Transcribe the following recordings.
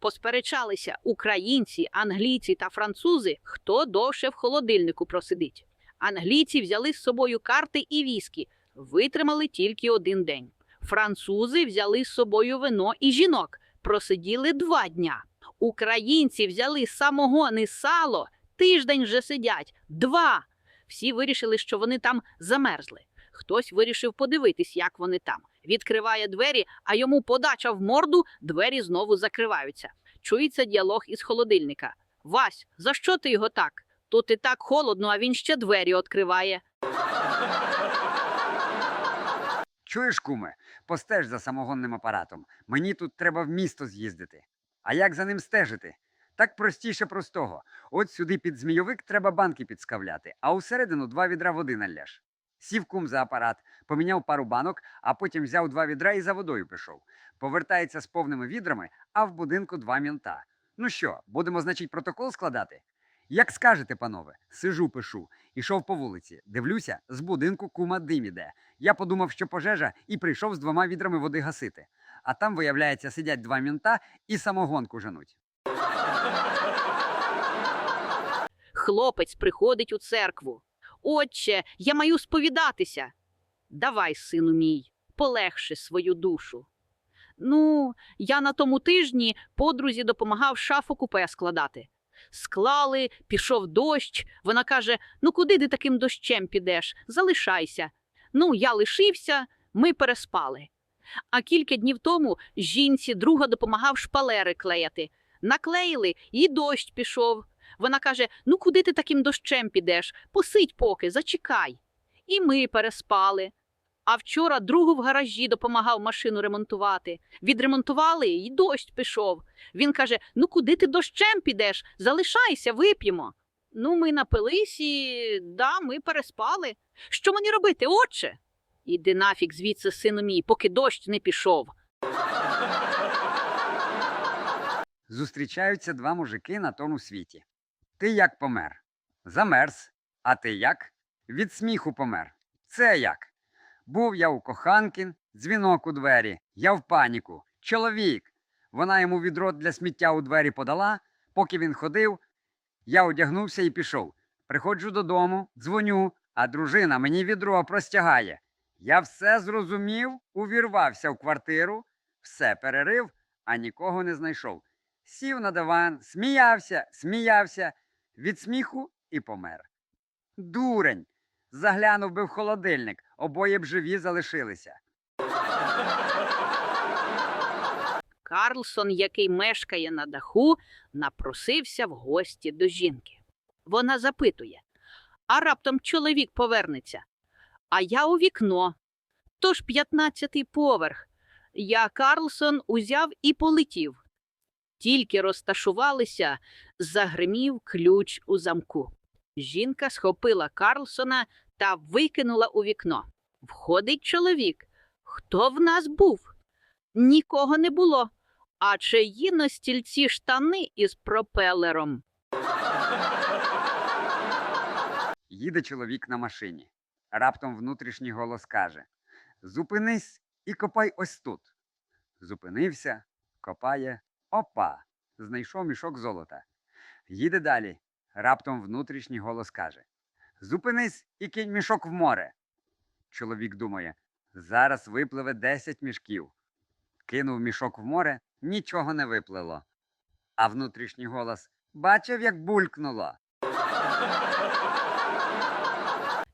Посперечалися українці, англійці та французи, хто довше в холодильнику просидить. Англійці взяли з собою карти і віскі, витримали тільки один день. Французи взяли з собою вино і жінок, просиділи два дня. Українці взяли самогон і сало, тиждень вже сидять, два. Всі вирішили, що вони там замерзли. Хтось вирішив подивитись, як вони там. Відкриває двері, а йому подача в морду, двері знову закриваються. Чується діалог із холодильника. Вась, за що ти його так? Тут і так холодно, а він ще двері відкриває. Чуєш, куме, постеж за самогонним апаратом. Мені тут треба в місто з'їздити. А як за ним стежити? Так простіше простого. От сюди під змійовик треба банки підскавляти, а усередину два відра води наляж. Сів кум за апарат, поміняв пару банок, а потім взяв два відра і за водою пішов. Повертається з повними відрами, а в будинку два мінта. Ну що, будемо, значить, протокол складати? Як скажете, панове, сижу, пишу. Ішов по вулиці, дивлюся, з будинку кума дим іде. Я подумав, що пожежа, і прийшов з двома відрами води гасити. А там, виявляється, сидять два мінта і самогонку женуть. Хлопець приходить у церкву. Отче, я маю сповідатися. Давай, сину мій, полегши свою душу. Ну, я на тому тижні подрузі допомагав шафу купе складати. Склали, пішов дощ. Вона каже: Ну куди ти таким дощем підеш? Залишайся. Ну, я лишився, ми переспали. А кілька днів тому жінці друга допомагав шпалери клеяти. Наклеїли, і дощ пішов. Вона каже: Ну куди ти таким дощем підеш? Посидь поки, зачекай. І ми переспали. А вчора другу в гаражі допомагав машину ремонтувати. Відремонтували, і дощ пішов. Він каже: Ну куди ти дощем підеш? Залишайся, вип'ємо. Ну, ми напились і да, ми переспали. Що мені робити, отче? Іди нафік звідси, сину мій, поки дощ не пішов. Зустрічаються два мужики на тому світі. Ти як помер? Замерз. А ти як? Від сміху помер. Це як? Був я у коханкін, дзвінок у двері, я в паніку. Чоловік. Вона йому відро для сміття у двері подала, поки він ходив, я одягнувся і пішов. Приходжу додому, дзвоню, а дружина мені відро простягає. Я все зрозумів, увірвався в квартиру, все перерив, а нікого не знайшов. Сів на диван, сміявся, сміявся, від сміху і помер. Дурень. Заглянув би в холодильник, обоє б живі залишилися. Карлсон, який мешкає на даху, напросився в гості до жінки. Вона запитує, а раптом чоловік повернеться. А я у вікно. Тож п'ятнадцятий поверх. Я Карлсон узяв і полетів. Тільки розташувалися, загримів ключ у замку. Жінка схопила Карлсона та викинула у вікно. Входить чоловік. Хто в нас був? Нікого не було. А чиї на стільці штани із пропелером? Їде чоловік на машині. Раптом внутрішній голос каже: Зупинись і копай ось тут. Зупинився, копає. Опа! Знайшов мішок золота. Їде далі. Раптом внутрішній голос каже: Зупинись і кинь мішок в море. Чоловік думає: зараз випливе 10 мішків. Кинув мішок в море, нічого не виплило. А внутрішній голос бачив, як булькнуло.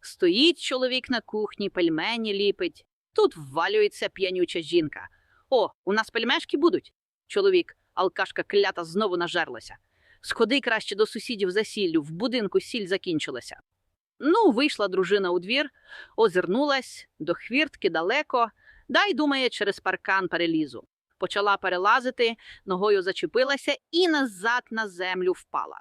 Стоїть чоловік на кухні, пельмені ліпить. Тут ввалюється п'янюча жінка. О, у нас пельмешки будуть. Чоловік, алкашка клята, знову нажерлася. Сходи краще до сусідів за сіллю, в будинку сіль закінчилася. Ну, вийшла дружина у двір, озирнулась, до хвіртки далеко, дай, думає, через паркан перелізу. Почала перелазити, ногою зачепилася і назад на землю впала.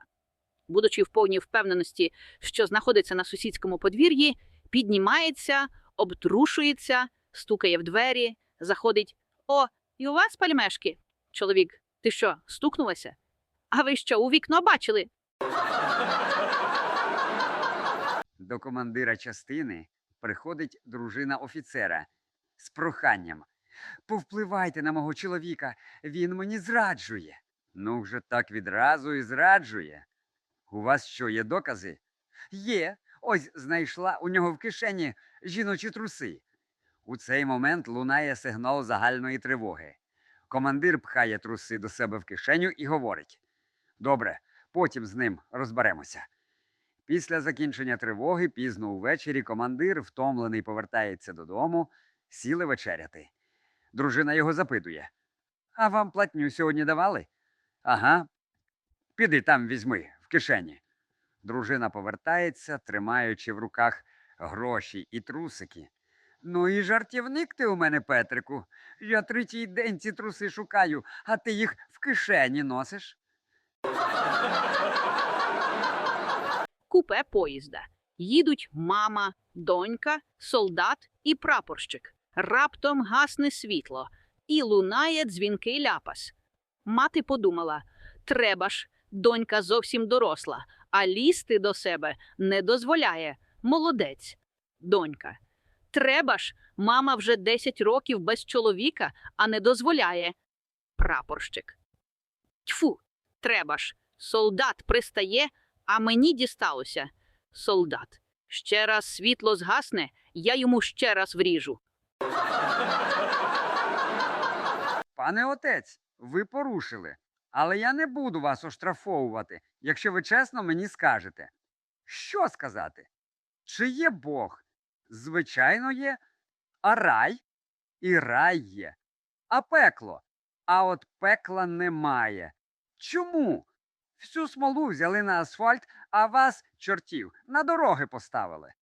Будучи в повній впевненості, що знаходиться на сусідському подвір'ї, піднімається, обтрушується, стукає в двері, заходить. О, і у вас пальмешки? Чоловік, ти що, стукнулася? А ви що, у вікно бачили? До командира частини приходить дружина офіцера з проханням. Повпливайте на мого чоловіка, він мені зраджує. Ну, вже так відразу і зраджує. У вас що, є докази? Є. Ось знайшла у нього в кишені жіночі труси. У цей момент лунає сигнал загальної тривоги. Командир пхає труси до себе в кишеню і говорить: Добре, потім з ним розберемося. Після закінчення тривоги, пізно увечері, командир, втомлений, повертається додому, сіли вечеряти. Дружина його запитує: А вам платню сьогодні давали? Ага. Піди там візьми в кишені. Дружина повертається, тримаючи в руках гроші і трусики. Ну і жартівник ти у мене, Петрику. Я третій день ці труси шукаю, а ти їх в кишені носиш. Купе поїзда. Їдуть мама, донька, солдат і прапорщик. Раптом гасне світло і лунає дзвінкий ляпас. Мати подумала: треба ж, донька зовсім доросла, а лізти до себе не дозволяє. Молодець. Донька. Треба ж, мама вже 10 років без чоловіка, а не дозволяє. Прапорщик. Тьфу, треба ж. Солдат пристає, а мені дісталося. Солдат. Ще раз світло згасне, я йому ще раз вріжу. Пане отець, ви порушили, але я не буду вас оштрафовувати, якщо ви чесно мені скажете. Що сказати? Чи є Бог? Звичайно, є. А рай? І рай є. А пекло? А от пекла немає. Чому? Всю смолу взяли на асфальт, а вас, чортів, на дороги поставили.